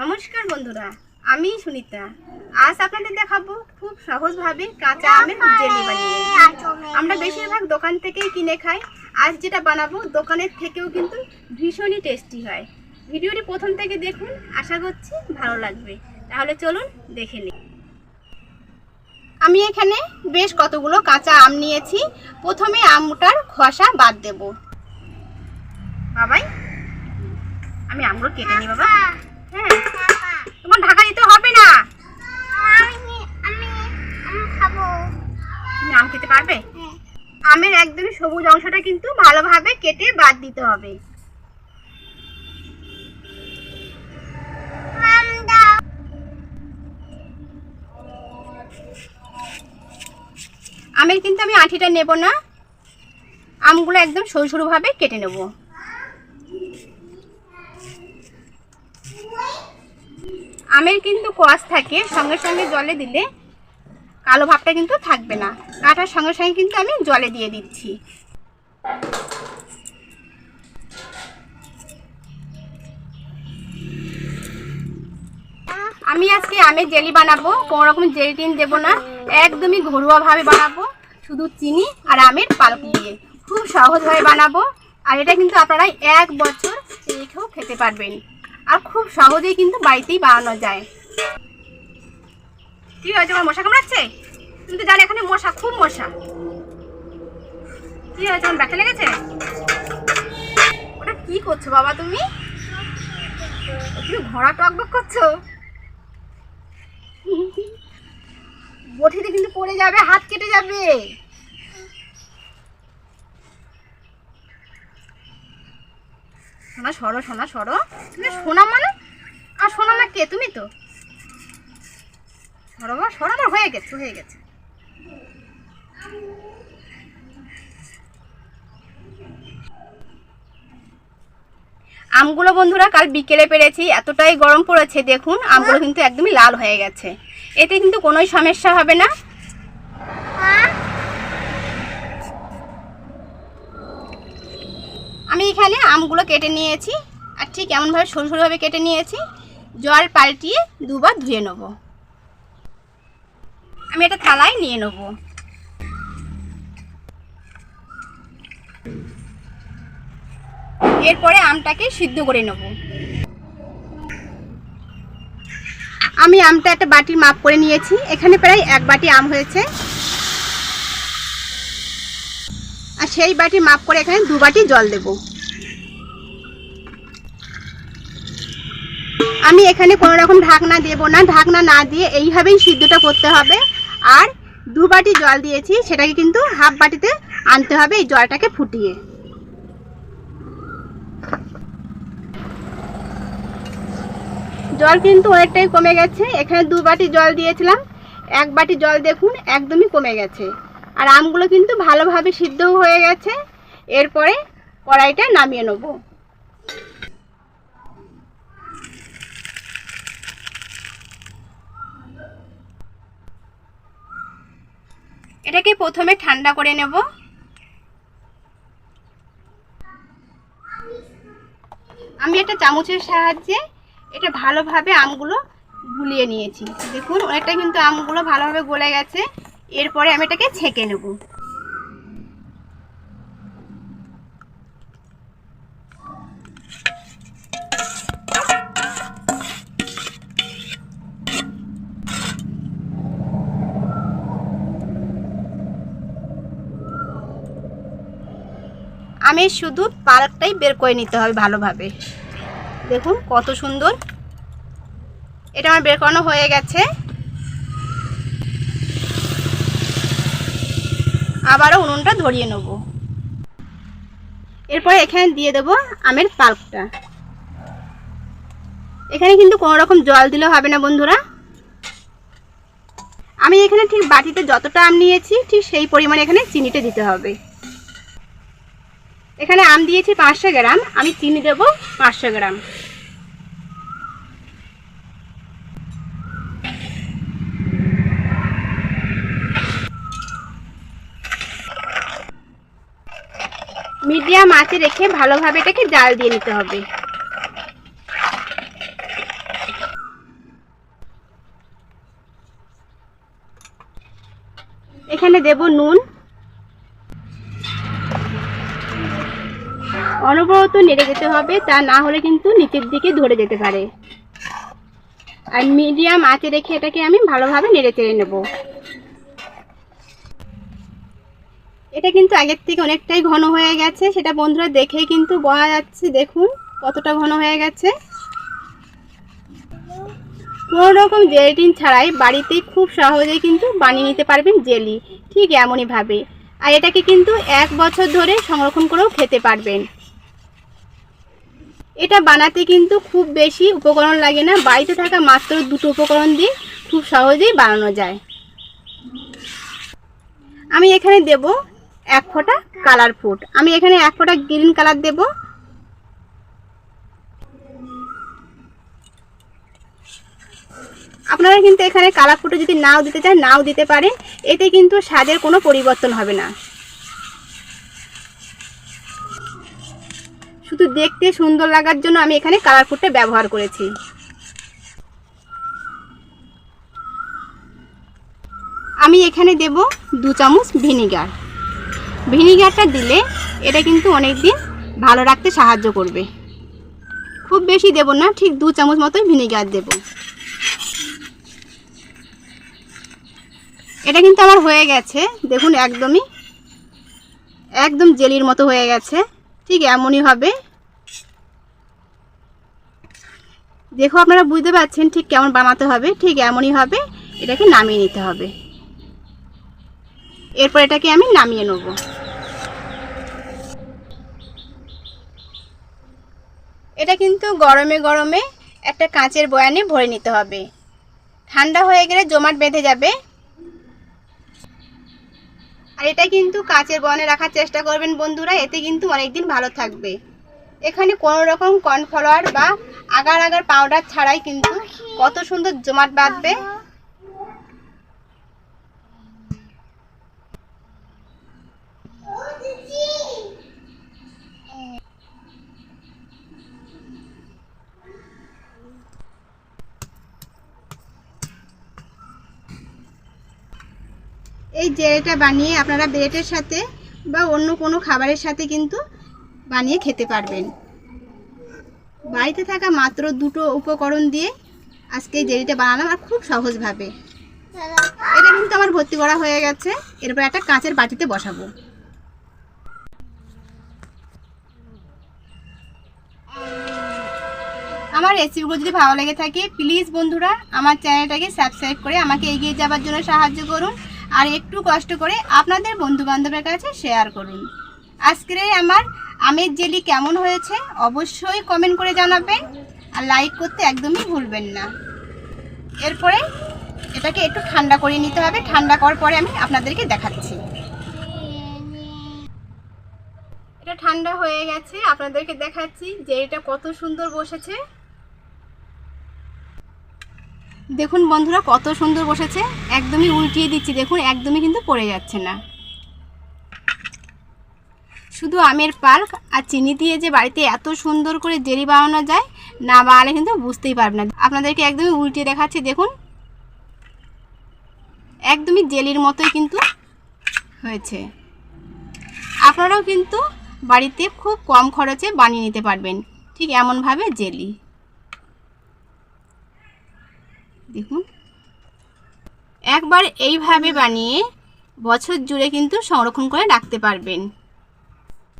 নমস্কার বন্ধুরা আমি সুনিতা। আজ আপনাদের দেখাবো খুব সহজভাবে কাঁচা আমের জেলি বানিয়ে। আমরা বেশিরভাগ দোকান থেকেই কিনে খাই। আজ যেটা বানাবো দোকানের থেকেও কিন্তু ভীষণই টেস্টি হয়। ভিডিওটি প্রথম থেকে দেখুন আশা করছি ভালো লাগবে। তাহলে চলুন দেখে নিই। আমি এখানে বেশ কতগুলো কাঁচা আম নিয়েছি। প্রথমে আমটার খোসা বাদ দেব। বাবাই আমি আমগুলো কেটে নিই বাবা। হ্যাঁ তোমার ঢাকা দিতে হবে না। তুমি আম খেতে পারবে? আমের একদমই সবুজ অংশটা কিন্তু ভালোভাবে কেটে বাদ দিতে হবে। আমের কিন্তু আমি আঠিটা নেব না। আমগুলো একদম সরু সরুভাবে কেটে নেব। আমের কিন্তু কোয়াশ থাকে, সঙ্গে সঙ্গে জলে দিলে কালো ভাবটা কিন্তু থাকবে না। কাটার সঙ্গে সঙ্গে কিন্তু আমি জলে দিয়ে দিচ্ছি। আমি আজকে আমের জেলি বানাবো, কোনো রকম জেলি টিন দেবো না, একদমই ঘরোয়াভাবে বানাবো, শুধু চিনি আর আমের পাল্প দিয়ে। খুব সহজভাবে বানাবো, আর এটা কিন্তু আপনারা এক বছর রেখেও খেতে পারবেন। আর খুব সহজেই কিন্তু বাড়িতেই বানানো যায়। কি হয়েছে? আমার মশা কামড়াচ্ছে? তুমি তো জানো এখানে মশা, খুব মশা। কি হয়েছে? আমার ব্যথা লেগেছে? ওটা কি করছ বাবা তুমি? তুমি ঘোড়া টকবক করছ? বঠিতে কিন্তু পড়ে যাবে, হাত কেটে যাবে। সোনা, সরো সোনা, সরো। তুমি সোনা মানে? আর সোনা না কে? তুমি তো? সরো মা, সরো আমার, হয়ে গেছে হয়ে গেছে। আমগুলো বন্ধুরা, কাল বিকেলে পেরেছি, এতটাই গরম পড়েছে, দেখুন, আমগুলো কিন্তু একদমই লাল হয়ে গেছে। এতে কিন্তু কোনোই সমস্যা হবে না। আমি এখানে আমগুলো কেটে নিয়েছি, আর ঠিক এমনভাবে সরু সরুভাবে কেটে নিয়েছি, জল পাল্টিয়ে দুবার ধুয়ে নেব। আমি এটা থালায় নিয়ে নেব। এরপরে আমটাকে সিদ্ধ করে নেব। আমি আমটা একটা বাটির মাপ করে নিয়েছি, এখানে প্রায় এক বাটি আম হয়েছে। আর সেই বাটি মাপ করে এখানে দু বাটি জল দেব। আমি এখানে কোনো রকম ঢাকনা দেব না, ঢাকনা না দিয়ে এইভাবেই সিদ্ধটা করতে হবে। আর দু বাটি জল দিয়েছি, সেটাকে কিন্তু হাফ বাটিতে আনতে হবে এই জলটাকে ফুটিয়ে। জল কিন্তু অনেকটাই কমে গেছে, এখানে দু বাটি জল দিয়েছিলাম। এক বাটি জল দেখুন, একদমই কমে গেছে। আর আমগুলো কিন্তু ভালোভাবে সিদ্ধও হয়ে গেছে। এরপরে কড়াইটা নামিয়ে নেব। এটাকে প্রথমে ঠান্ডা করে নেব। আমি একটা চামচের সাহায্যে এটা ভালোভাবে আমগুলো গুলিয়ে নিয়েছি। দেখুন, অনেকটা কিন্তু আমগুলো ভালোভাবে গলে গেছে। এরপরে আমি এটাকে ছেঁকে নেব। আমি শুধু পালকটাই বের করে নিতে হবে ভালোভাবে। দেখুন কত সুন্দর। এটা আমার বের করানো হয়ে গেছে। আবারও উনুনটা ধরিয়ে নেব। এরপরে এখানে দিয়ে দেব আমের পাল্পটা। এখানে কিন্তু কোনো রকম জল দিলে হবে না বন্ধুরা। আমি এখানে ঠিক বাটিতে যতটা আম নিয়েছি, ঠিক সেই পরিমাণে এখানে চিনিটা দিতে হবে। এখানে আম দিয়েছি পাঁচশো গ্রাম, আমি চিনি দেব পাঁচশো গ্রাম। মিডিয়াম আঁচে রেখে ভালোভাবে এটাকে জাল দিয়ে নিতে হবে। এখানে দেব নুন। অনবরত নেড়ে যেতে হবে, তা না হলে কিন্তু নিচের দিকে ধরে যেতে পারে। আর মিডিয়াম আঁচে রেখে এটাকে আমি ভালোভাবে নেড়ে চেড়ে নেব। এটা কিন্তু আগের থেকে অনেকটাই ঘন হয়ে গেছে, সেটা বন্ধুরা দেখেই কিন্তু বোঝা যাচ্ছে। দেখুন কতটা ঘন হয়ে গেছে। কোনো রকম জেলিটিন ছাড়াই বাড়িতেই খুব সহজেই কিন্তু বানিয়ে নিতে পারবেন জেলি, ঠিক এমনইভাবে আর এটাকে কিন্তু এক বছর ধরে সংরক্ষণ করেও খেতে পারবেন। এটা বানাতে কিন্তু খুব বেশি উপকরণ লাগে না, বাড়িতে থাকা মাত্র দুটো উপকরণ দিয়ে খুব সহজেই বানানো যায়। আমি এখানে দেব এক ফোঁটা কালার ফুড আমি এখানে এক ফোঁটা গ্রিন কালার দেব। আপনারা কিন্তু এখানে কালার ফুটে যদি নাও দিতে চান, নাও দিতে পারেন। এতে কিন্তু স্বাদের কোনো পরিবর্তন হবে না। শুধু দেখতে সুন্দর লাগার জন্য আমি এখানে কালার ফুডটা ব্যবহার করেছি। আমি এখানে দেব দু চামচ ভিনিগার। ভিনিগারটা দিলে এটা কিন্তু অনেক দিন ভালো রাখতে সাহায্য করবে। খুব বেশি দেব না, ঠিক দু চামচ মতোই ভিনিগার দেব। এটা কিন্তু আমার হয়ে গেছে, দেখুন একদমই, একদম জেলির মতো হয়ে গেছে, ঠিক এমনই হবে। দেখো আপনারা বুঝতে পারছেন ঠিক কেমন বানাতে হবে, ঠিক এমনই হবে, এটাকে নামিয়ে নিতে হবে। এরপর এটাকে আমি নামিয়ে নেব। এটা কিন্তু গরমে গরমে একটা কাঁচের বয়ানে ভরে নিতে হবে। ঠান্ডা হয়ে গেলে জমাট বেঁধে যাবে। আর এটা কিন্তু কাঁচের বয়ানে রাখার চেষ্টা করবেন বন্ধুরা, এতে কিন্তু অনেকদিন ভালো থাকবে। এখানে কোনো রকম কর্নফ্লাওয়ার বা আগার আগার পাউডার ছাড়াই কিন্তু কত সুন্দর জমাট বাঁধবে। এই জেলিটা বানিয়ে আপনারা ব্রেডের সাথে বা অন্য কোনো খাবারের সাথে কিন্তু বানিয়ে খেতে পারবেন। বাড়িতে থাকা মাত্র দুটো উপকরণ দিয়ে আজকে এই জেলিটা বানালাম আর খুব সহজভাবে। এটা কিন্তু আমার ভর্তি করা হয়ে গেছে, এরপর একটা কাঁচের বাটিতে বসাবো। আমার রেসিপিগুলো যদি ভালো লেগে থাকে প্লিজ বন্ধুরা, আমার চ্যানেলটাকে সাবস্ক্রাইব করে আমাকে এগিয়ে যাওয়ার জন্য সাহায্য করুন। আর একটু কষ্ট করে আপনাদের বন্ধু বান্ধবের কাছে শেয়ার করুন। আজকের আমার আমের জেলি কেমন হয়েছে অবশ্যই কমেন্ট করে জানাবেন আর লাইক করতে একদমই ভুলবেন না। এরপরে এটাকে একটু ঠান্ডা করে নিতে হবে, ঠান্ডা করার পরে আমি আপনাদেরকে দেখাচ্ছি। এটা ঠান্ডা হয়ে গেছে, আপনাদেরকে দেখাচ্ছি যে এটা কত সুন্দর বসেছে। দেখুন বন্ধুরা, কত সুন্দর বসেছে। একদমই উল্টিয়ে দিচ্ছি, দেখুন, একদমই কিন্তু পড়ে যাচ্ছে না। শুধু আমের পাল্ক আর চিনি দিয়ে যে বাড়িতে এত সুন্দর করে জেলি বানানো যায়, না বানালে কিন্তু বুঝতেই পারবে না। আপনাদেরকে একদমই উল্টিয়ে দেখাচ্ছি, দেখুন। একদমই জেলির মতোই কিন্তু হয়েছে। আপনারাও কিন্তু বাড়িতে খুব কম খরচে বানিয়ে নিতে পারবেন, ঠিক এমনভাবে জেলি। দেখুন। একবার এইভাবে বানিয়ে বছর জুড়ে কিন্তু সংরক্ষণ করে রাখতে পারবেন।